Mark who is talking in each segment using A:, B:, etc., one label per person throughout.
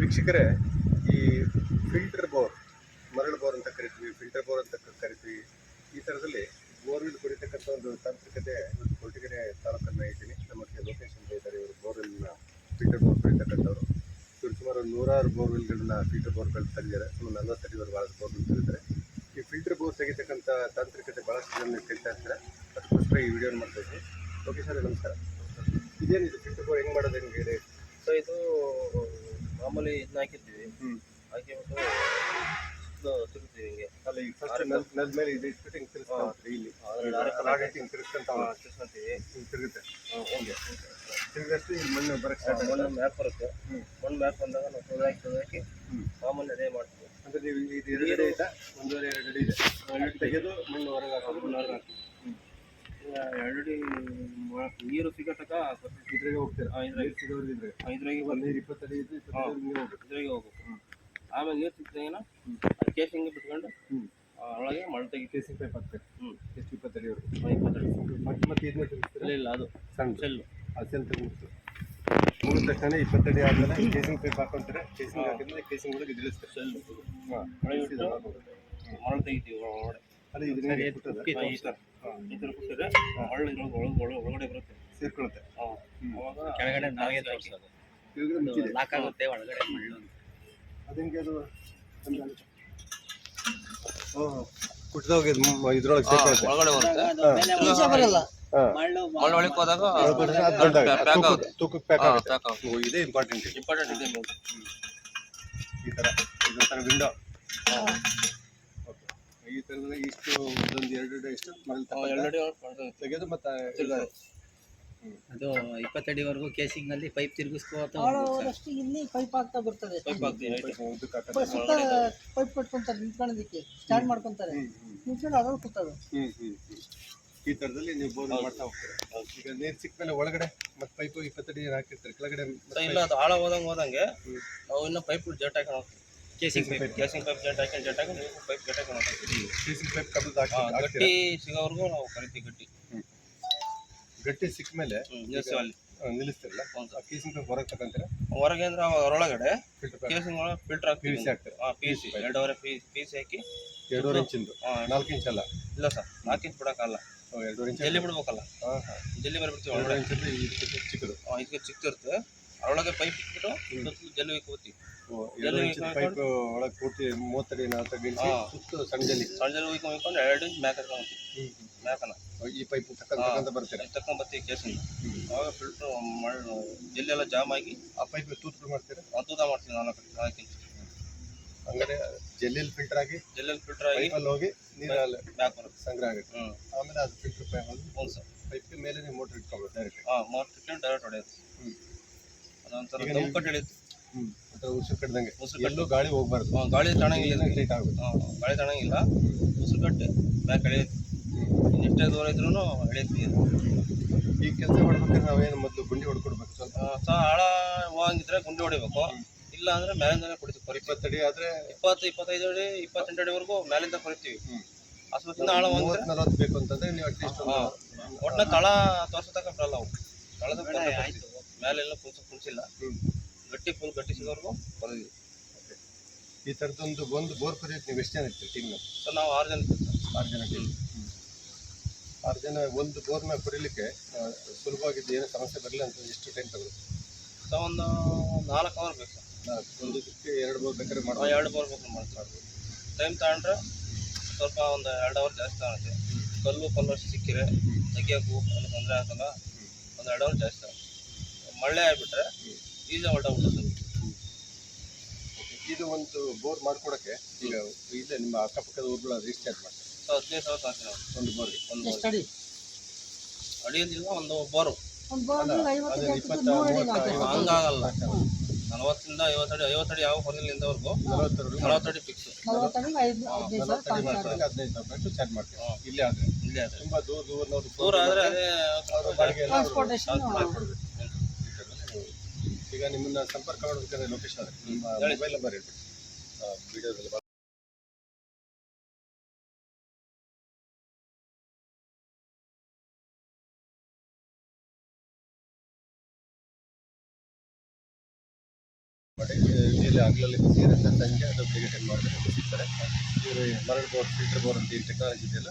A: ವೀಕ್ಷಕರೇ, ಈ filter bore ಮರಳು ಬೋರ್ ಅಂತ ಕರಿತೀವಿ ಫಿಲ್ಟರ್ ಬೋರ್ ಅಂತ ಕರಿತೀವಿ, ಈ ಥರದಲ್ಲಿ ಬೋರ್ವೆಲ್ ಕುಡಿತಕ್ಕಂಥ ಒಂದು ತಾಂತ್ರಿಕತೆ ಕೊರಟಗೆರೆ ತಾಲೂಕನ್ನ ಇದ್ದೀನಿ. ನಮಗೆ ಲೊಕೇಶನ್ ಇದ್ದಾರೆ, ಇವರು ಬೋರ್ವೆಲ್ನ ಫಿಲ್ಟರ್ ಬೋರ್ ಕುಡಿತಕ್ಕಂಥವ್ರು. ಇವರು ಸುಮಾರು ನೂರಾರು ಬೋರ್ವೆಲ್ಗಳನ್ನ ಫಿಲ್ಟರ್ ಬೋರ್ಗಳು ತೆಗೆದಿದ್ದಾರೆ ಸುಮಾರು ನಲವತ್ತೈದು ಭಾಳಷ್ಟು ಬೋರ್ವೆಲ್ ತೆಗೆದಿದ್ದಾರೆ ಈ ಫಿಲ್ಟರ್ ಬೋರ್ ತೆಗಿತಕ್ಕಂಥ ತಾಂತ್ರಿಕತೆ ಭಾಳಷ್ಟು ಜನ ಕೇಳ್ತಾ ಇರ್ತಾರೆ. ಅದಕ್ಕೋಸ್ಕರ ಈ ವಿಡಿಯೋನ ಮಾಡ್ತಾ ಇದ್ದೀನಿ. ಓಕೆ ಸರ್ ನಮಸ್ಕಾರ. ಇದೇನಿದೆ ಫಿಲ್ಟರ್ ಬೋರ್ ಹೆಂಗೆ ಮಾಡೋದು ಹೆಂಗೆ ಹೇಳಿ.
B: ಸೊ ಇದು ಮಾಮೂಲಿ ಇದನ್ನ ಹಾಕಿರ್ತೀವಿ.
A: ಹ್ಮ್.
B: ಹಾಕಿಬಿಟ್ಟು ತಿರುಗ್ತೀವಿ ಹಿಂಗೆ.
A: ಅಲ್ಲ ಫಸ್ಟ್ ನೆಲ ಮೇಲೆ ಇದು ಇಟ್ಬಿಟ್ಟು ಹಿಂಗೆ ಇಲ್ಲಿ.
B: ಅದ್ರಲ್ಲಿ
A: ಹಿಂಗೆ
B: ಹಾ,
A: ಹಿಂಗೆ ತಿರುಗುತ್ತೆ.
B: ಹಿಂಗೆ.
A: ತಿರುಗಷ್ಟು ಇಲ್ಲಿ ಮಣ್ಣು ಬರಕ್ಕೆ ಸ್ಟಾರ್ಟ್
B: ಮಣ್ಣು ಮ್ಯಾಪ್ ಬರುತ್ತೆ. ಮಣ್ಣು ಮ್ಯಾಪ್ ಬಂದಾಗ ನಾವು ಹಾಕಿ ಹಾಕಿ ಮಾಮೂಲಿ ಅದೇ ಮಾಡ್ತೀವಿ.
A: ಅಂದರೆ ನೀವು ಇದು ಎರಡು ಅಡಿ ಇದೆ. ಒಂದೂವರೆ ಎರಡು ಅಡಿ ಇದೆ. ತೆಗೆದು ಮಣ್ಣು ಹೊರಗೆ ಹಾಕೋದು
B: ಮಣ್ಣು ಹೊರಗೆ ಹಾಕ್ತೀವಿ ಈಗ ಎರಡು ನೀರು ಸಿಗತಕ
A: ಇದ್ರಾಗೆ ಹೋಗ್ತಾರೆ. ನೀರು ಒಂದು ಇಪ್ಪತ್ತಡಿ ಇದ್ದು ಇಪ್ಪತ್ತಡಿ
B: ಇದ್ರಾಗೆ ಹೋಗ್ಬೇಕು. ಆಮೇಲೆ ನೀರು ಸಿಕ್ಕಿದಾಗೇನ ಕೇಸಿಂಗ್ ಬಿಟ್ಕೊಂಡು. ಆ, ಒಳಗೆ ಮಣ್ಣು ತೆಗಿ
A: ಕೇಸಿಂಗ್ ಪೈಪ್ ಹಾಕ್ತಾರೆ
B: ಹ್ಮ್.
A: ಎಷ್ಟು ಇಪ್ಪತ್ತಡಿವರೆಗೂ
B: ಇಪ್ಪತ್ತೆರಡು
A: ಮತ್ತೆ ಮತ್ತೆ ಇದನ್ನ
B: ಇಲ್ಲ ಇಲ್ಲ ಅದು
A: ಸಣ್ಣ
B: ಸೆಲ್ಲು.
A: ಅದು ಸೆಲ್ ತಗೊಂಡು ತಕ್ಷಣ ಇಪ್ಪತ್ತಡಿ ಆದಮೇಲೆ ಕೇಸಿಂಗ್ ಪೈಪ್ ಹಾಕೊಂತಾರೆ? ಕೇಸಿಂಗ್ ಹಾಕಿದ್ರೆ ಕೇಸಿಂಗ್ ಒಳಗೆ
B: ಸೆಲ್ಲು.
A: ಹಾಂ.
B: ಮಳೆ ತೆಗಿತೀವಿ ಒಳಗಡೆ
A: ಅಲ್ಲಿ ಇದನ್ನ ಬಿಟ್ಟದ
B: ಹಾ, ಈ ಥರ ಈ ಥರ ಕೊಟ್ಟಿದ್ರೆ ಒಳ್ಳೆ ಒಳಗೆ ಒಳಗೆ ಒಳಗಡೆ ಬರುತ್ತೆ.
A: ಸೇರ್ಕೊಳ್ಳುತ್ತೆ.
B: ಅವಾಗ
C: ಕೆಳಗಡೆ ನಾವೇ ತೋರಿಸೋದು. ಲಾಕ್ ಆಗುತ್ತೆ ಒಳಗಡೆ ಮಣ್ಣು
A: ಅದೇಂಗೆ ಅದು ಕುಟ್ದೋಗಿ ಇದ್ರೊಳಗೆ ಸೇರ್ಕೊಳ್ಳುತ್ತೆ
B: ಒಳಗಡೆ ಬರುತ್ತೆ.
C: ಬರಲ್ಲ.
B: ಒಳಗೆ ಹೋದಾಗ
A: ತೂಕಕ್ಕೆ- ಪ್ಯಾಕ್ ಆಗುತ್ತೆ. ಇದೇ ಇಂಪಾರ್ಟೆಂಟ್
B: ಇಂಪಾರ್ಟೆಂಟ್ ಇದೆ ನೋಡಿ
A: ಈ ಥರ ಇದೊಂಥರ ವಿಂಡೋ ಈ ತರದಲ್ಲಿ ಇಷ್ಟು ಒಂದು ಎರಡು ಇಷ್ಟು ಮರಳು ತೆಗೆದು ಮತ್ತೆ
C: ಅದು ಇಪ್ಪತ್ತಡಿವರೆಗೂ ಕೇಸಿಂಗ್ನಲ್ಲಿ ಪೈಪ್ ತಿರುಗಿಸ್ಕೋತ
D: ಇಲ್ಲಿ ಪೈಪ್ ಆಗ್ತಾ ಬರ್ತದೆ.
B: ಪೈಪ್.
D: ಸುತ್ತ ಕಟ್ಕೊಂತಾರೆ ನಿಂತ್ಕೊಳ್ಳೋದಕ್ಕೆ. ಸ್ಟ್ಯಾಂಡ್ ಮಾಡ್ಕೊಂತಾರೆ. ನಿಂತ್ಕೊಂಡು ಅದ್ರಲ್ಲಿ ಕೂತದು.
A: ಈ ತರದಲ್ಲಿ ನೀವು ಬೋರ್ ಮಾಡ್ತಾ ಹೋಗ್ತೀರಾ? ಈಗ ನೀರು ಸಿಕ್ಕ ಮೇಲೆ ಒಳಗಡೆ ಮತ್ತೆ ಪೈಪು ಇಪ್ಪತ್ತಡಿ ನೀರು ಹಾಕಿರ್ತಾರೆ ಕೆಳಗಡೆ
B: ಇಲ್ಲ ಅದು ಆಳ ಹೋದಂಗೆ ಹೋದಂಗೆ ನಾವು ಇನ್ನೂ ಪೈಪ್ ಜಟ್ ಹಾಕೊಂಡು ಹೋಗ್ತೀವಿ.
C: ಕೇಸಿಂಗ್ ಪೈಪ್
B: ಕೇಸಿಂಗ್ ಪೈಪ್ ಜಟ್ ಹಾಕೊಂಡು ಜಟ್ ಹಾಕೊಂಡು ಪೈಪ್ ಜಟ್ ಹಾಕೊಂಡು ಹೋಗ್ತೀವಿ
A: ಕೇಸಿಂಗ್ ಪೈಪ್ ಕಬ್ಬದು
B: ಹಾ,
A: ಹಾಕ್ತೀರಾ?
B: ಗಟ್ಟಿ ಸಿಗೋವರೆಗೂ ನಾವು ಕರಿತೀವಿ ಗಟ್ಟಿ.
A: ಗಟ್ಟಿ ಸಿಕ್ಕ ಮೇಲೆ
B: ಅಲ್ಲಿ.
A: ನಿಲ್ಲಿಸ್ತಿರಲ್ಲ? ಕೇಸಿಂಗ್ ಪೈಪ್ ಹೊರಗೆ ತಗೊಂತೀರಾ
B: ಹೊರಗೆ ಅಂದ್ರೆ
A: ಪೈಪ್
B: ಕೇಸಿಂಗ್ ಒಳಗೆ ಫಿಲ್ಟರ್ ಪಿ
A: PVC ಹಾಕ್ತೀರಾ?
B: ಹಾಂ ಪಿ ಸಿ ಎರಡೂವರೆ ಪಿ ಪಿ ಸಿ ಹಾಕಿ
A: ಎರಡೂವರೆ ಇಂಚಿಂದು? ನಾಲ್ಕು ಇಂಚ್ ಅಲ್ಲ?
B: ಇಲ್ಲ ಸರ್ ನಾಲ್ಕು ಇಂಚ್ ಬಿಡೋಕ್ಕಲ್ಲ
A: ಎರಡೂವರೆ ಇಂಚ್
B: ಜಲ್ಲಿ ಬಿಡ್ಬೇಕಲ್ಲ?
A: ಹಾಂ ಹಾಂ.
B: ಜಲ್ಲಿ ಬರ್ಬಿಡ್ತೀವಿ
A: ಎರಡೂವರೆ ಇಂಚ್ ಚಿಕ್ಕದು.
B: ಹಾಂ ಇದಕ್ಕೆ ಚಿಕ್ಕದಿರುತ್ತೆ. ಅದರೊಳಗೆ ಪೈಪ್ ಇಟ್ಬಿಟ್ಟು ಜಲ್ಲಿ ಹೋಗ್ತೀವಿ.
A: ಎರಡು ಇಂಚ್ ಪೈಪ್ ಒಳಗೆ ಪೂರ್ತಿ ಮೂವತ್ತಡಿ ನಾಲ್ಕು ಗಿಳಿಸಿ
B: ಹಾ.
A: ಸುತ್ತು ಸಣ್ಣದಲ್ಲಿ.
B: ಸಣ್ಣ ಹೋಗಿ ಹೋಗ್ಕೊಂಡು ಎರಡು ಇಂಚ್ ಮ್ಯಾಕ್ ಮ್ಯಾಕನ
A: ಈ ಪೈಪ್ ತಕ್ಕಂತ ಬರ್ತೀರಾ?
B: ತಕೊಂಡ್ ಬರ್ತೀವಿ ಕೇಸಿಂದ ಅವಾಗ ಫಿಲ್ಟ್ರು ಮಣ್ಣು ಜಲ್ಲಿ ಎಲ್ಲ ಜಾಮ್ ಆಗಿ
A: ಆ ಪೈಪ್ ತೂತು ಮಾಡ್ತೀರಾ?
B: ತೂತ ಮಾಡ್ತೀನಿ ನಾಲ್ಕು ನಾಲ್ಕು ಇಂಚ್.
A: ಹಂಗಾರೆ ಜಲ್ಲಿಯಲ್ಲಿ ಫಿಲ್ಟರ್ ಆಗಿ
B: ಜೆಲ್ಲಲ್ಲಿ ಫಿಲ್ಟರ್ ಆಗಿ
A: ಅಲ್ಲಿ ಹೋಗಿ ನೀರಲ್ಲಿ
B: ಬ್ಯಾಕ್ ಬರುತ್ತೆ.
A: ಸಂಗ್ರಹ ಆಗುತ್ತೆ. ಆಮೇಲೆ ಅದು ಫಿಲ್ಟರ್ ಪೈಪ್ ಅದು
B: ಹ್ಞೂ ಸರ್.
A: ಪೈಪ್ ಮೇಲೆ ನೀವು ಮೋಟರ್ ಇಟ್ಕೊಬೋದು ಡೈರೆಕ್ಟ್
B: ಹಾಂ ಇಟ್ಕೊಂಡು ಡೈರೆಕ್ಟ್ ಹೊಡೆಯೋದು. ಅದೊಂಥರ ದಮ್ ಕಟ್
A: ಉಸಿರು ಕಟ್ಟದಂಗೆ
B: ಉಸಿರು ಕಟ್ಟು.
A: ಗಾಳಿ ಹೋಗ್ಬಾರ್ದು.
B: ಗಾಳಿ ತಣಂಗಿಲ್ಲ
A: ಹೀಟ್ ಆಗುತ್ತೆ
B: ಗಾಳಿ ತಣಂಗಿಲ್ಲ. ಉಸಿರು ಕಟ್ಟಿ. ಬ್ಯಾಕ್ ಎಳೆಯುತ್ತೆ ಎಷ್ಟೇ ದೂರ ಇದ್ರೂ ಎಳೆಯುತ್ತೆ
A: ಈ ಕೆಲಸ ಮಾಡ್ಬೇಕಾದ್ರೆ ನಾವೇನು ಮೊದಲು ಗುಂಡಿ ಹೊಡ್ಕೊಡ್ಬೇಕು ಸ್ವಲ್ಪ.
B: ಸಾ ಆಳ ಹೋಗಂಗಿದ್ರೆ ಗುಂಡಿ ಹೊಡಿಬೇಕು. ಇಲ್ಲ ಅಂದ್ರೆ ಮೇಲಿಂದಲೇ ಕುಡಿತೀವಿ. ಕೊರಿತೀವಿ
A: ಇಪ್ಪತ್ತಡಿ ಆದ್ರೆ
B: ಇಪ್ಪತ್ತು ಇಪ್ಪತ್ತೈದು ಅಡಿ ಇಪ್ಪತ್ತೆಂಟು ಅಡಿವರೆಗೂ ಮೇಲಿಂದ ಕೊರಿತೀವಿ. ಅಷ್ಟೊತ್ತಿಂದ ಆಳ ಹೋಗಿದ್ರೆ
A: ನಲವತ್ತು ಬೇಕು ಅಂತಂದ್ರೆ ನೀವು ಅಟ್ಲೀಸ್ಟ್
B: ಹಾ. ಒಟ್ನ ತಳ ತೋರ್ಸತಕ್ಕ ಬರಲ್ಲ ಅವು. ತಳದ ಮೇಲೆಲ್ಲ ಕುಂಚ ಕುಂಚಿಲ್ಲ
A: ಹ್ಮ್.
B: ಗಟ್ಟಿ ಫುಲ್ ಗಟ್ಟಿ ಸಿಗೋವರೆಗೂ ಕೊರಿದ್ವಿ
A: ಈ ಥರದೊಂದು ಒಂದು ಬೋರ್ ಕೊರಿಯಕ್ಕೆ ನೀವು ಎಷ್ಟು ಜನ ಇರ್ತೀರಿ ಟೀಮ್ನ
B: ಸೊ ನಾವು ಆರು ಜನ ಇರ್ತೀವಿ ಸರ್.
A: ಆರು ಜನ ಟೀಮ್ ಆರು ಜನ ಒಂದು ಬೋರ್ನ ಕೊರಿಲಿಕ್ಕೆ ಸುಲಭವಾಗಿದ್ದು ಏನೋ ಸಮಸ್ಯೆ ಬರಲಿಲ್ಲ ಅಂತ ಎಷ್ಟು ಟೈಮ್ ತಗೋದು
B: ಸೊ ಒಂದು ನಾಲ್ಕು ಅವರ್ ಬೇಕು ಸರ್.
A: ಒಂದು ಎರಡು ಬೋರ್ ಬೇಕಾದ್ರೆ ಮಾಡೋ
B: ಎರಡು ಬೋರ್ ಬೇಕು ಮಾಡ್ತಾರೆ ಟೈಮ್ ತಗೊಂಡ್ರೆ ಸ್ವಲ್ಪ ಒಂದು ಎರಡು ಅವರ್ ಜಾಸ್ತಿ ತಗೊಳುತ್ತೆ. ಕಲ್ಲು ಕಲ್ಲು ಸಿಕ್ಕಿರೆ ತೆಗಿಯೋಕ್ಕೂ ಅಲ್ಲಿ ತೊಂದರೆ ಆಗಲ್ಲ. ಒಂದು ಎರಡು ಅವರ್ ಜಾಸ್ತಿ ಆಗುತ್ತೆ ಮಳೆ ಆಗಿಬಿಟ್ರೆ ಈಸಿ ಹೊರಟೋಗ್ಬಿಡುತ್ತೆ.
A: ಇದು ಒಂದು ಬೋರ್ ಮಾಡ್ಕೊಡಕ್ಕೆ ಈಗ ಇಲ್ಲೇ ನಿಮ್ಮ ಅಕ್ಕಪಕ್ಕದ ಊರುಗಳ ಅದು ಮಾಡಿ
B: ಸೊ ಹದಿನೈದು ಸಾವಿರ ಸಾಕು
A: ಒಂದು ಬೋರ್ಗೆ
B: ಒಂದು
D: ಅಡಿ?
B: ಅಡಿಯಲ್ಲಿಲ್ಲ ಒಂದು ಬೋರು. ಹಂಗಾಗಲ್ಲ. ನಲವತ್ತರಿಂದ ಐವತ್ತಡಿ ಐವತ್ತಡಿ ಯಾವ ಹೊರಗಿಲ್ಲಿಂದವರೆಗೂ ನಲವತ್ತಡಿ ಫಿಕ್ಸ್
D: ಹದಿನೈದು ಸಾವಿರ
A: ಚಾರ್ಜ್ ಮಾಡ್ತೀವಿ. ಇಲ್ಲೇ ಆದರೆ.
B: ಇಲ್ಲೇ ಆದ್ರೆ.
A: ತುಂಬಾ ದೂರ ದೂರ
B: ದೂರ ಆದ್ರೆ ಅದೇ
A: ಅವ್ರ ಬಾಡಿಗೆ ಎಲ್ಲ ಅವ್ರು
D: ಟ್ರಾನ್ಸ್ಪೋರ್ಟೇಷನ್
A: ಮಾಡ್ಕೊಡ್ಬೇಕು. ಈಗ ನಿಮ್ಮನ್ನ ಸಂಪರ್ಕ ಮಾಡಬೇಕಾದ್ರೆ ಲೊಕೇಶನ್ ನಿಮ್ಮ ಮೊಬೈಲ್ ನಂಬರ್ ಹೇಳ್ಬಿಡಿ ವಿಡಿಯೋದಲ್ಲಿ ಮಾಡಿ ಇಲ್ಲಿ ಹಗಲಲ್ಲಿ ಬಸ್ ಇರುತ್ತೆ ಸಂಜೆ ಅದು ಬೆಳಿಗ್ಗೆ ಟೈಮ್ ಮಾಡಿದ್ರೆ ಬಸ್ ಸಿಗ್ತಾರೆ. ಇವರು ಮರಳು ಬೋರ್ ಫಿಲ್ಟರ್ ಬೋರ್ ಅಂತ ಏನು ಟೆಕ್ನಾಲಜಿ ಇದೆಯಲ್ಲ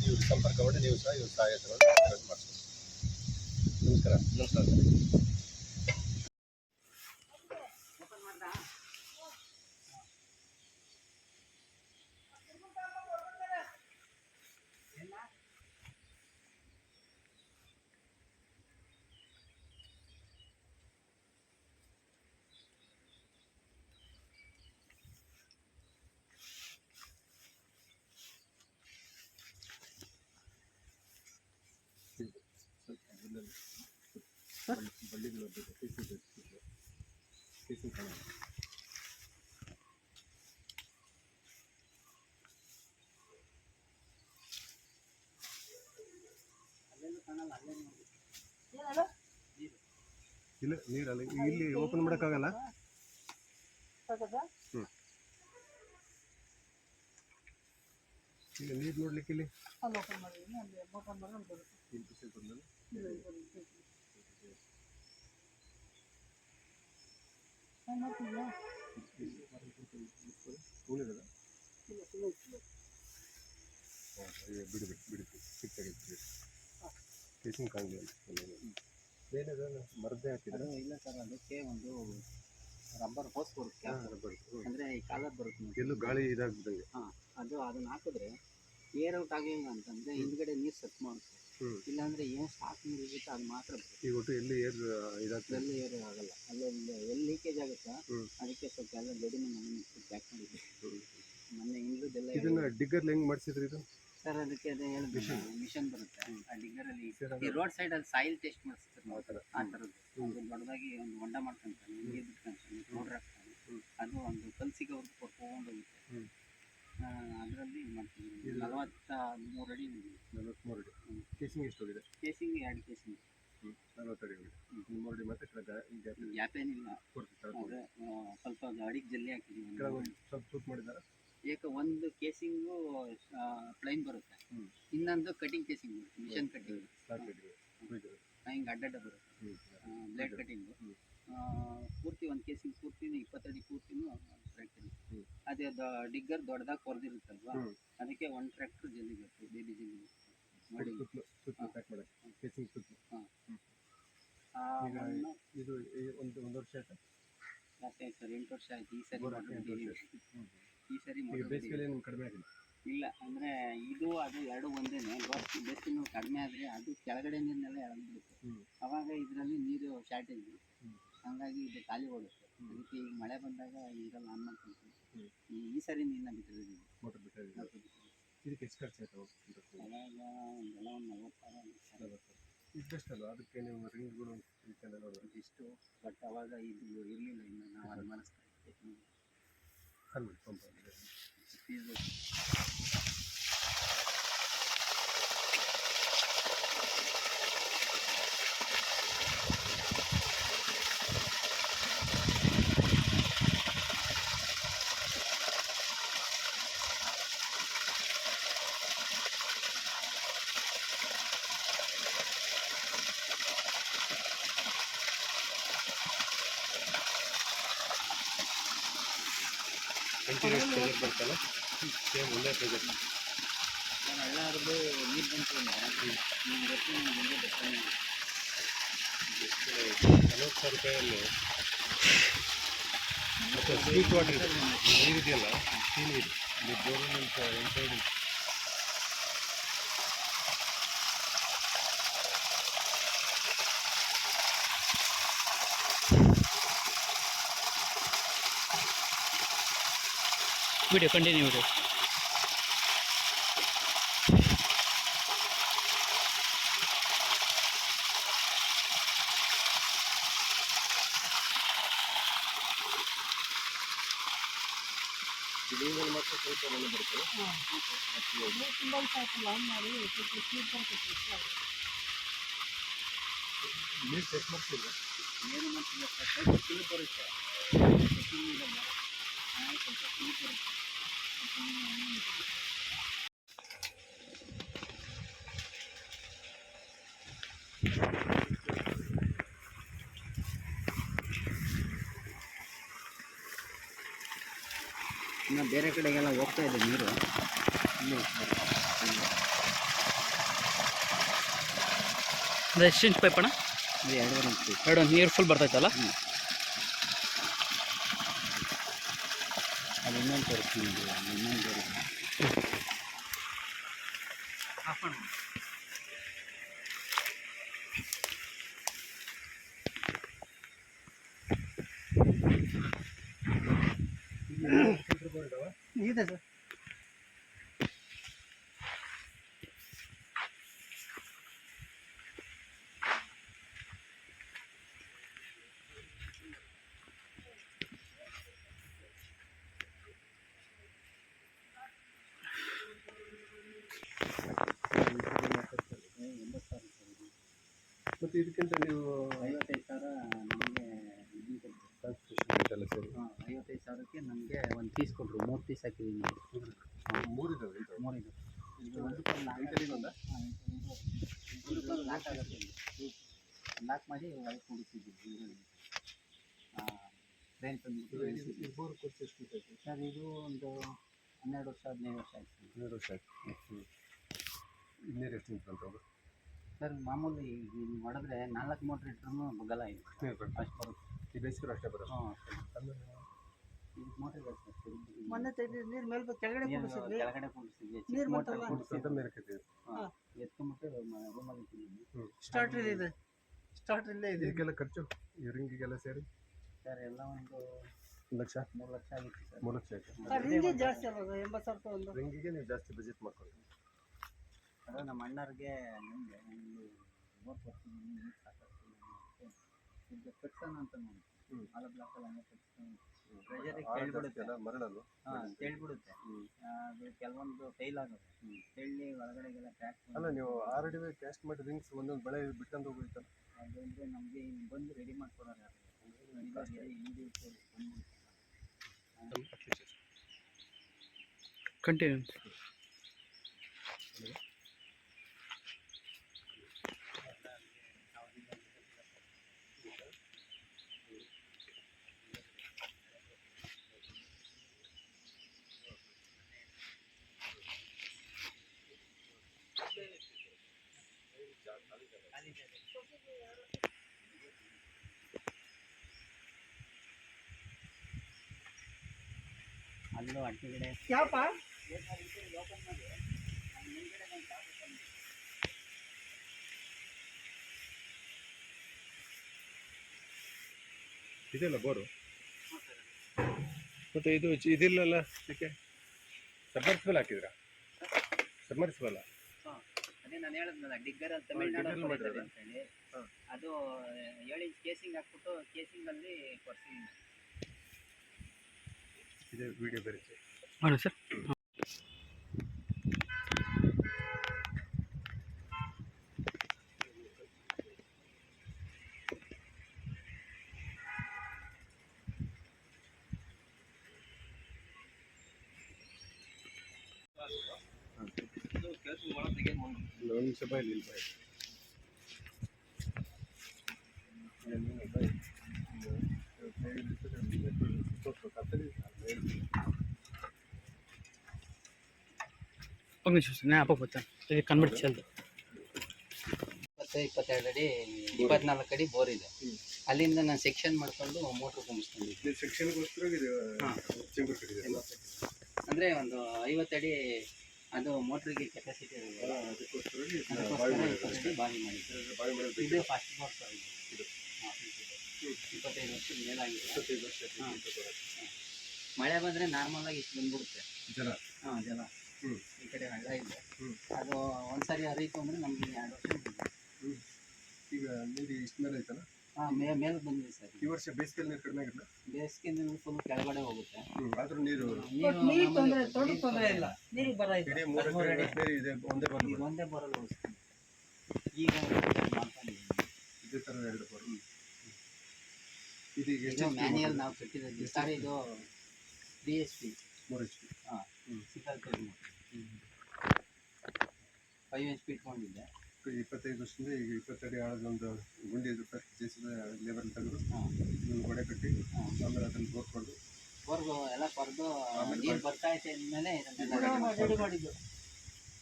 A: ನೀವು ಸಂಪರ್ಕ ಮಾಡಿ ನೀವು ಸಹ ಇವ್ರ ಸಹಾಯ ತಗೊಂಡು ಮಾಡಿಸ್ಬೋದು ನಮಸ್ಕಾರ.
B: ನಮಸ್ಕಾರ
A: ಇಲ್ಲ ನೀರಲ್ಲ ಇಲ್ಲಿ ಓಪನ್ ಮಾಡೋಕ್ಕಾಗಲ್ಲ ಹ್ಞೂ ಇಲ್ಲಿ ನೀರು ನೋಡ್ಲಿಕ್ಕೆ ಇಲ್ಲಿ?
D: ಓಪನ್ ಮಾಡಿ ಓಪನ್ ಮಾಡಿ ಅಲ್ಲಿ ಬರುತ್ತೆ
A: ಇಲ್ಲಿ ಬಿಸಿಲು ಬಂದಲ್ಲ
D: ಇಲ್ಲ, ಇಲ್ಲಿ ಬರುತ್ತೆ. ನಾನ್ ಮಾಡ್ತೀನಿಲ್ಲ?
A: ಉಳಿದದ
D: ಇಲ್ಲ, ಸುಮ್ನೆ ಇತ್ತು.
A: ಬಿಡು ಬಿಡು ಬಿಡು ಸಿಕ್ಕಾಗಿತ್ತು ಕೇಸಿಂಗ್ ಕಾಣಲಿ ಏನಿದೆ ಮರದ್ದೇ ಹಾಕಿದ್ರೆ
C: ಇಲ್ಲ ಸರ್ ಅದಕ್ಕೆ ಒಂದು ರಬ್ಬರ್ ಹೋಸ್ ಬರುತ್ತೆ ಅಂದ್ರೆ ಈ ಕಾಲರ್ ಬರುತ್ತೆ.
A: ಎಲ್ಲೂ ಗಾಳಿ ಇದಾಗ್ಬಿಟ್ಟಂಗೆ
C: ಹಾ ಅದು ಅದನ್ನ ಹಾಕಿದ್ರೆ ಏರ್ ಔಟ್ ಆಗಲಿಲ್ಲ ಅಂತಂದ್ರೆ ಹಿಂದ್ಗಡೆ ನೀರು ಸೆಟ್ ಮಾಡುತ್ತೆ. ಇಲ್ಲಾಂದ್ರೆ ಏನ್ ಸ್ಟಾಕ್ ನೀರು ಇರುತ್ತೆ ಅದು ಮಾತ್ರ
A: ಈಗ ಒಟ್ಟು ಎಲ್ಲಿ ಏರ್ ಇದಾಗ್ತದೆ?
C: ಎಲ್ಲಿ ಏರ್ ಆಗಲ್ಲ. ಅಲ್ಲೊಂದು ಎಲ್ಲಿ ಲೀಕೇಜ್ ಆಗುತ್ತಾ? ಅದಕ್ಕೆ ಸ್ವಲ್ಪ ಎಲ್ಲ ರೆಡಿನ ಮನೆ ಬ್ಯಾಕ್ ಮಾಡಿದ್ವಿ ಮೊನ್ನೆ ಇಂಗ್ಲದೆಲ್ಲ
A: ಇದನ್ನ ಡಿಗ್ಗರ್ ಹೆಂಗ್ ಮಾಡಿಸಿದ್ರಿ ಇದು?
C: ಸರ್ ಅದಕ್ಕೆ ಅದೇ ಹೇಳಿದ್ರೆ ಮಿಷನ್ ಬರುತ್ತೆ. ಆ ಡಿಗ್ಗರ್ ಅಲ್ಲಿ ಈ ರೋಡ್ ಸೈಡ್ ಅಲ್ಲಿ ಸಾಯಿಲ್ ಟೆಸ್ಟ್ ಮಾಡಿಸ್ತಾರೆ
A: ಆ ಥರ.
C: ಆ ಥರದ್ದು. ಅದು ದೊಡ್ಡದಾಗಿ ಒಂದು ಹೊಂಡ ಮಾಡ್ಕೊಂತಾನೆ ನೀರು ಬಿಟ್ಕೊಂತಾನೆ ಪೌಡ್ರ್ ಹಾಕ್ತಾನೆ ಅದು ಒಂದು ಕಲ್ಸಿಗೆ ಅವ್ರಿಗೆ ಕೊಟ್ಕೊಂಡು ಹೋಗುತ್ತೆ. ಅದರಲ್ಲಿ ಮಾಡ್ತೀವಿ ನಲವತ್ತ ಮೂರು ಅಡಿ
A: ನಲವತ್ಮೂರು ಅಡಿ ಕೇಸಿಂಗ್ ಎಷ್ಟು ಹೋಗಿದೆ?
C: ಕೇಸಿಂಗ್ ಎರಡು ಕೇಸಿಂಗ್.
A: ನಲವತ್ತಡಿ ಹೋಗಿದೆ. ಮತ್ತೆ
C: ಆ, ಸ್ವಲ್ಪ ಗಾಡಿಗೆ ಜಲ್ಲಿ ಹಾಕಿದ್ದೀವಿ
A: ಸ್ವಲ್ಪ ತೂತ್ ಮಾಡಿದಾರೆ?
C: ಏಕ ಒಂದು ಕೇಸಿಂಗು ಪ್ಲೈನ್ ಬರುತ್ತೆ. ಇನ್ನೊಂದು ಕಟಿಂಗ್ ಕೇಸಿಂಗ್ ಬರುತ್ತೆ ಮಿಷನ್ ಕಟಿಂಗ್ ಹಿಂಗೆ ಅಡ್ಡಡ್ಡ ಬರುತ್ತೆ. ಬ್ಲೇಡ್ ಕಟಿಂಗು ಪೂರ್ತಿ ಒಂದು ಕೇಸಿಂಗ್ ಪೂರ್ತಿನೂ ಇಪ್ಪತ್ತಡಿ ಪೂರ್ತಿನೂ ಟ್ರ್ಯಾಕ್ಟರ್. ಅದೇ ಡಿಗ್ಗರ್ ದೊಡ್ಡದಾಗಿ ಕೊರ್ದಿರುತ್ತಲ್ವಾ. ಅದಕ್ಕೆ ಒಂದು ಟ್ರ್ಯಾಕ್ಟರ್ ಜಲ್ಲಿ ಬೇಕು ಬೇಬಿ ಮಾಡಿ.
A: ಸುತ್ತಲೂ ಸುತ್ತಲೂ ಪ್ಯಾಕ್ ಮಾಡಕ್ಕೆ ಕೇಸಿಂಗ್ ಸುತ್ತಲೂ
C: ಆ
A: ಈಗ
C: ಮಣ್ಣು
A: ಇದು ಈ ಒಂದು ಒಂದು ವರ್ಷ ಆಯ್ತಾ?
C: ಜಾಸ್ತಿ ಆಯ್ತು ಸರ್ ಎಂಟು ವರ್ಷ ಆಯ್ತು. ಈ ಸರಿ
A: ವರ್ಷ ಹ್ಮ್.
C: ಈ ಸರಿ
A: ಈಗ
C: motor ಬಿಟ್ಟಿದ್ದೀವಿ.
A: ಬೇಸಿಗೆಯಲ್ಲಿ ನಿಮ್ಗೆ ಕಡಿಮೆ ಆಗಿಲ್ಲ
C: ಇಲ್ಲ ಅಂದ್ರೆ ಇದು ಅದು ಎರಡು ಒಂದೇನೆ. ಬೇಸಿಗೆ ಕಡಿಮೆ ಆದ್ರೆ ಅದು ಕೆಳಗಡೆ ನೀರ್ನೆಲ್ಲ. ಅವಾಗ ಇದರಲ್ಲಿ ನೀರು ಶಾರ್ಟೇಜ್
A: ಹ್ಮ್.
C: ಹಂಗಾಗಿ ಇದು ಖಾಲಿ ಓಡುತ್ತೆ
A: ಹ್ಮ್.
C: ಅದಕ್ಕೆ ಈಗ ಮಳೆ ಬಂದಾಗ ಇದರಲ್ಲಿ ಆನ್ ಮಾಡ್ಕೊಂತೀವಿ
A: ಹ್ಮ್.
C: ಈ ಈ ಸರಿ ನೀರನ್ನ ಬಿಟ್ಟಿದ್ದೀವಿ
A: ಮೋಟರ್ ಬಿಟ್ಟಿದ್ದೀವಿ ಇದಕ್ಕೆ ಎಷ್ಟು
C: ಖರ್ಚಾಯ್ತು ಒಂದೆಲ್ಲ ಒಂದು ನಲ್ವತ್ತು ಸಾವಿರ
A: ಇದ್ದಷ್ಟಲ್ಲ ಅದಕ್ಕೆ ನೀವು ರಿಂಗ್ಗಳು ಇದಕ್ಕೆಲ್ಲ
C: ಇಷ್ಟು? ಬಟ್ ಅವಾಗ ಇದು ಇರಲಿಲ್ಲ ಇನ್ನು ನಾವು ಅದು ಮಾಡಿಸ್ತಾ
A: ಪ್ರೆಜರ್ ಬರ್ತಲ್ಲ. ಸೇಮ್ ಒಳ್ಳೆ
C: ನೀರು ಬಂತು
A: ನಲವತ್ತು ಸಾವಿರ ರೂಪಾಯಲ್ಲಿ ಮತ್ತು ಸ್ವೀಟ್ ವಾಟರ್ ಇದೆ. ನೀರಿದೆಯಲ್ಲ ಸೀ ನೀರು ಇದು. ಬೋರ್ವೆಲ್ ಎಂಟೈಡ್
E: ವಿಡಿಯೋ ಕಂಟಿನ್ಯೂ ವಿಡಿಯೋ
A: ಇದರಿಂದ ಮಾತ್ರ ಸ್ವಲ್ಪ ಮನೆ ಬರ್ತದೆ
D: ತುಂಬ ದಿವಸ ಆಯ್ತಲ್ಲ ಆನ್ ಮಾಡಿ ಸ್ವಲ್ಪ ಸ್ಪೀಡ್ ಕಂಟಿನ್ಯೂ ವಿಡಿಯೋ
A: ನೀರು ಚೆಕ್ ಮಾಡ್ತಿಲ್ಲ
C: ನೀರು ಸ್ವಲ್ಪ ತಿಳಿ ಬರುತ್ತೆ ಬರುತ್ತೆ ಇನ್ನು ಬೇರೆ ಕಡೆಗೆಲ್ಲ ಹೋಗ್ತಾ ಇದೆ ನೀರು.
E: ಎಷ್ಟು ಇಂಚ್
C: ಪೈಪಣ್ಣ ಎರಡು
E: ಎರಡು ನೀರು ಫುಲ್ ಬರ್ತೈತಲ್ಲ?
C: ಅದು ಇನ್ನೊಂದು ತೋರಿಸ್ತೀನಿ ಇದು ಇನ್ನೊಂದು ತೋರಿಸ್ತೀನಿ
D: ಇದೆ ಸರ್
A: ಇದಕ್ಕಿಂತ ನೀವು
C: ಐವತ್ತೈದು ಸಾವಿರ ನಮಗೆ
A: ಸೇರಿ.
C: ಹಾಂ ಐವತ್ತೈದು ಸಾವಿರಕ್ಕೆ ನಮಗೆ ಒಂದು ಪೀಸ್ ಕೊಟ್ಟರು ಮೂರು ಪೀಸ್ ಹಾಕಿದ್ದೀನಿ
A: ಮೂರು ಇದು?
C: ಮೂರಿದು ಇದು? ಹಾಂ, ಇದು- ಇದು ಆಗುತ್ತೆ. ಮಾಡಿ ತಂದ್ಬಿಟ್ಟು
A: ಬೋರ್ ಕೊಟ್ಟು ಎಷ್ಟು
C: ಸರ್ ಇದು ಒಂದು ಹನ್ನೆರಡು ವರ್ಷ ಹದಿನೈದು ವರ್ಷ ಆಯ್ತು.
A: ಹನ್ನೆರಡು ವರ್ಷ ಆಯ್ತು. ಇನ್ನೀರು ಎಷ್ಟು ನಿಂತು ಬಂತು
C: ಸರ್ ಮಾಮೂಲಿ ಈಗ ನೀವು ಹೊಡೆದ್ರೆ ನಾಲ್ಕು ಮೋಟ್ರ್ ಇಟ್ರೂ ಬಗಲ ಇದೆ. ಅಷ್ಟು ಬರುತ್ತೆ.
A: ಈ ಬೇಸಿಗೆ ಅಷ್ಟೇ ಬರೋದು
C: ಹಾಂ ಮೋಟ್ರ್ ಸರ್
D: ಮೊನ್ನೆ ತೆಗ್ದು ನೀರು ಮೇಲೆ ಕೆಳಗಡೆ
C: ಕೆಳಗಡೆ ಕೂಡಿಸಿದ್ವಿ
D: ನೀರು
C: ಮೋಟ್ರ್ ಎತ್ಕೊಂಬಿಟ್ಟು ರೂಮಲ್ಲಿ
D: ಸ್ಟಾರ್ಟರ್ ಇದೆ. ಸ್ಟಾರ್ಟರ್ ಇಲ್ಲೇ ಇದೆ.
A: ಇದಕ್ಕೆಲ್ಲ ಖರ್ಚು? ಈ ರಿಂಗಿಗೆಲ್ಲ ಸೇರಿ?
C: ಸರ್ ಎಲ್ಲ ಒಂದು
A: ಲಕ್ಷ?
C: ಮೂರು ಲಕ್ಷ ಆಗಿತ್ತು ಸರ್.
A: ಮೂರು ಲಕ್ಷ ಆಯ್ತು?
D: ಸರ್ ಜಾಸ್ತಿ ಅಲ್ಲ ಎಂಬತ್ತು ಸಾವಿರ ರೂಪಾಯಿ ಒಂದು?
A: ರಿಂಗಿಗೆ ನೀವು ಜಾಸ್ತಿ ಬಜೆಟ್ ಮಾಡ್ಕೊಳ್ಳಿ
C: ಅದು ನಮ್ಮ ಅಣ್ಣರಿಗೆ ನಿಮಗೆ ಮೂವತ್ತು ಸಾಕಷ್ಟು ಕಟ್ಸೋಣ ಅಂತ ನೋಡಿ. ಆಲ ಬ್ಲಾಕಲ್ಲಿ ಹಂಗೆ ಪ್ರೆಷರಿಗೆ ಕೇಳ್ಬಿಡುತ್ತೆ. ಹಾಂ ಅದು ಕೆಲವೊಂದು ಫೇಲ್ ಆಗುತ್ತೆ. ಒಳಗಡೆಗೆಲ್ಲ
A: ಅಲ್ಲ ನೀವು ಆಲ್ರೆಡಿ ಡಿ ಕ್ಯಾಸ್ಟ್ ಮಾಡಿ ರಿಂಗ್ಸ್ ಒಂದೊಂದು ಬಳೆ ಬಿಟ್ಟಂದು ಹೋಗುತ್ತಲ್ಲ
C: ಅದು ನಮಗೆ ಬಂದು ರೆಡಿ ಮಾಡ್ಕೊಡೋರು ಯಾರು? ಇಂಡಿವಿಜುವಲ್
E: ಕಂಟಿನ್ಯೂ
D: ಯಾಪ
A: ಇದೆಲ್ಲ ಬೋರು? ಮತ್ತೆ ಇದು ಇದಿಲ್ಲಲ್ಲ ಇದಕ್ಕೆ ಸಬ್ಮರ್ಸಿಬಲ್ ಹಾಕಿದ್ರಾ? ಸಬ್ಮರ್ಸಿಬಲ್
C: ಅದೇ ನಾನು ಹೇಳಿದ್ನಲ್ಲ ಡಿಗ್ಗರ್
A: ಹಾ,
C: ತಮಿಳ್ನಾಡು. ಅಂತ ಹೇಳಿ
A: ಹಾ.
C: ಅದು ಏಳು ಇಂಚ್ ಕೇಸಿಂಗ್ ಹಾಕ್ಬಿಟ್ಟು ಕೇಸಿಂಗಲ್ಲಿ ಕೊಡ್ಸಿದ್ದೀನಿ
A: ಇದೆ ವಿಡಿಯೋ ಬೇರೆ ಇದೆ.
E: ಹಾಂ ಸರ್
B: ಇದು ಕೆಲಸ ಒಳಗೆ ತೆಗೆದು ಮುಂದೆ
A: ಇಲ್ಲ, ಒಂದು ನಿಮಿಷ ಬಾಯಲ್ಲಿ ಇಲ್ಲಿ ಬಾಯಿ ಇಲ್ಲ, ನೀನು ಬಾಯಿ. ಇದು, ಇದು, ಇದು, ಸ್ವಲ್ಪ ಕತ್ತಲೆ ಇದೆ, ಅದು ಹೇಳ್ತೀನಿ.
E: ఒక నిమిషం సార్ నేను అప్పపోతాను ఇది కన్వర్ట్ చేయాలి
C: ಇಪ್ಪತ್ತು ಇಪ್ಪತ್ತೆರಡು ಅಡಿ ಇಪ್ಪತ್ನಾಲ್ಕು ಅಡಿ ಬೋರ್ ಇದೆ
A: ಹ್ಮ್.
C: ಅಲ್ಲಿಂದ ನಾನು ಸೆಕ್ಷನ್ ಮಾಡ್ಕೊಂಡು ಮೋಟ್ರ್ ತುಂಬಿಸ್ಕೊಂಡಿದ್ದೆ
A: ಇದು ಸೆಕ್ಷನ್ಗೋಸ್ಕರ ಇದು
C: ಹಾಂ.
A: ಚೆಂಬರ್ ಕಟ್ಟಿದೆ
C: ಅಂದರೆ ಒಂದು ಐವತ್ತು ಅಡಿ ಅದು ಮೋಟ್ರಿಗೆ ಕೆಪಾಸಿಟಿ
A: ಅದಕ್ಕೋಸ್ಕರ ಇದನ್ನ
C: ಅದಕ್ಕೋಸ್ಕರ
A: ಬಾಯಿ
C: ಇಪ್ಪತ್ತು
A: ಮಾಡಿದ್ದಾರೆ.
C: ಅಡಿ ಬಾವಿ ಮಾಡಿದ್ದು
A: ಬಾಯಿ ಮಾಡೋದು
C: ಇದು ಫಸ್ಟ್ ಬೋರ್ ಸರ್ ಇದು
A: ಇದು.
C: ಹಾಂ, ಇದು. ಇಪ್ಪತ್ತೈದು ವರ್ಷದ ಮೇಲಾಗಿದೆ
A: ಇಪ್ಪತ್ತೈದು ವರ್ಷ ಆಯ್ತು
C: ಹಾಂ.
A: ಅಂತ ಬರೋದು.
C: ಮಳೆ ಬಂದರೆ ನಾರ್ಮಲ್ ಆಗಿ ಇಷ್ಟು ಬಂದ್ಬಿಡುತ್ತೆ
A: ಜನ
C: ಹಾಂ ಜಲ
A: ಹ್ಮ್.
C: ಕಡೆ ಹಳ್ಳ ಇದೆ. ಅದು ಒಂದ್ಸರಿ ಹರಿಯಿತು ಅಂದರೆ ನಮಗೆ ಎರಡು ವರ್ಷ.
A: ಈಗ ನೀರು ಇಷ್ಟು ಮೇಲೆ ಐತಲ್ಲ?
C: ಹಾಂ ಮೇ ಮೇಲೆ ಬಂದಿದೆ ಸರ್.
A: ಈ ವರ್ಷ ಬೇಸಿಗೆ ನೀರು ಕಡಿಮೆ ಆಗಿಲ್ಲ?
C: ಬೇಸಿಗೆ ನೀರು ಫುಲ್ ಕೆಳಗಡೆ ಹೋಗುತ್ತೆ.
A: ಆದ್ರೂ ನೀರು
C: ನೀರು
D: ನೀರು ತೊಂದರೆ
C: ಮಾಮೂಲಿ
D: ತೊಂದರೆ ತೊಂದರೆ ಇಲ್ಲ. ನೀರಿಗೆ ಬರ ಇಲ್ಲ
A: ಇಡೀ ಮೂರು
C: ಹದಿಮೂರು ಅಡಿ.
A: ನೀರು ಇದೆ ಒಂದೇ
C: ಈಗ
A: ಬರಲ್ಲ
C: ಒಂದೇ ಬರಲ್ಲ ಹೋಗ್ತೀನಿ ಈಗ ಮಾಡ್ಕೊಂಡಿದ್ದೀನಿ
A: ಇದೇ. ಥರ ಎರಡು ಬರ ಇದು
C: ಇದು
A: ಎಷ್ಟು
C: ಮ್ಯಾನ್ಯಲ್ ನಾವು ಕಟ್ಟಿರೋದು. ಸರ್ ಇದು ಡಿ ಎಸ್ ಪಿ
A: ಮೂರು ಎಚ್ ಪಿ.
C: ಹಾಂ. ಸಿಕ್ಕಾಲ್ ಫೈವ್ ಇಂಚ್ ಇಟ್ಕೊಂಡಿದ್ದೆ.
A: ಇಪ್ಪತ್ತೈದು ವರ್ಷದಿಂದ ಈಗ ಇಪ್ಪತ್ತಡಿ ಆಳದ ಒಂದು ಗುಂಡಿ ಫಸ್ಟ್ ಜೆ ಸಿ ಲೇಬರ್ ತಂದು ಗೋಡೆ ಕಟ್ಟಿ ಆಮೇಲೆ ಅದನ್ನು ಬೋರ್ ಕೊಡು
C: ಎಲ್ಲ ಕೊರೆದು ನೀರು. ಬರ್ತಾ ಐತೆ ಅಂದಮೇಲೆ
D: ರೆಡಿ ಮಾಡಿದ್ದು.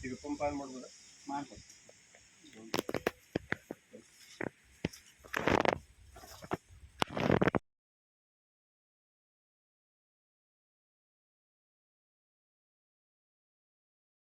A: ಈಗ ಪಂಪ್ ಆನ್ ಮಾಡ್ಬೋದಾ?
C: ಮಾಡ್ಬೋದು.